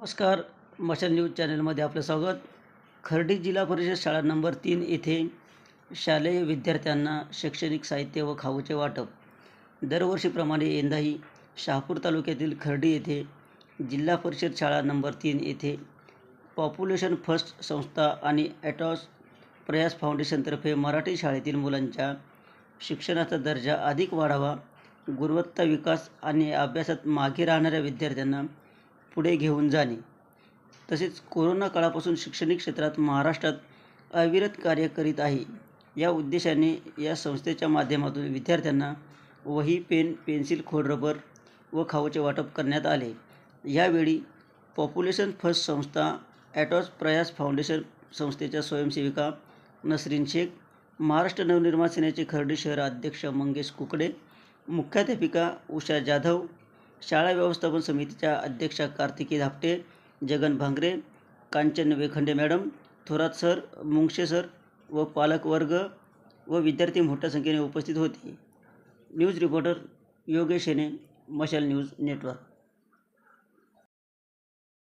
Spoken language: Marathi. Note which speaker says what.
Speaker 1: नमस्कार मशाल न्यूज चॅनलमध्ये आपलं स्वागत. खर्डी जिल्हा परिषद शाळा नंबर तीन येथे शालेय विद्यार्थ्यांना शैक्षणिक साहित्य व खाऊचे वाटप. दरवर्षीप्रमाणे यंदाही शहापूर तालुक्यातील खर्डी येथे जिल्हा परिषद शाळा नंबर तीन येथे पॉप्युलेशन फर्स्ट संस्था आणि ॲटॉस प्रयास फाउंडेशनतर्फे मराठी शाळेतील मुलांच्या शिक्षणाचा दर्जा अधिक वाढावा गुणवत्ता विकास आणि अभ्यासात मागे राहणाऱ्या विद्यार्थ्यांना पुढे घेऊन जाणे. तसेच कोरोना काळापासून शैक्षणिक क्षेत्रात महाराष्ट्रात अविरत कार्य करीत आहे. या उद्देशाने या संस्थेच्या माध्यमातून विद्यार्थ्यांना वही पेन पेन्सिल खोडरबर व खाऊचे वाटप करण्यात आले. यावेळी पॉप्युलेशन फर्स्ट संस्था ॲटॉस प्रयास फाउंडेशन संस्थेच्या स्वयंसेविका नसरीन शेख महाराष्ट्र नवनिर्माण सेनेचे खर्डी शहर अध्यक्ष मंगेश कुकडे मुख्याध्यापिका उषा जाधव शाळा व्यवस्थापन समितीच्या अध्यक्षा Kartiki Dhapte Jagan Bhangre Kanchan Vekhande madam Thorat sir Mungshe sir व पालकवर्ग व विद्यार्थी मोठ्या संख्येने उपस्थित होते. न्यूज रिपोर्टर योगेश हेने मशाल न्यूज नेटवर्क.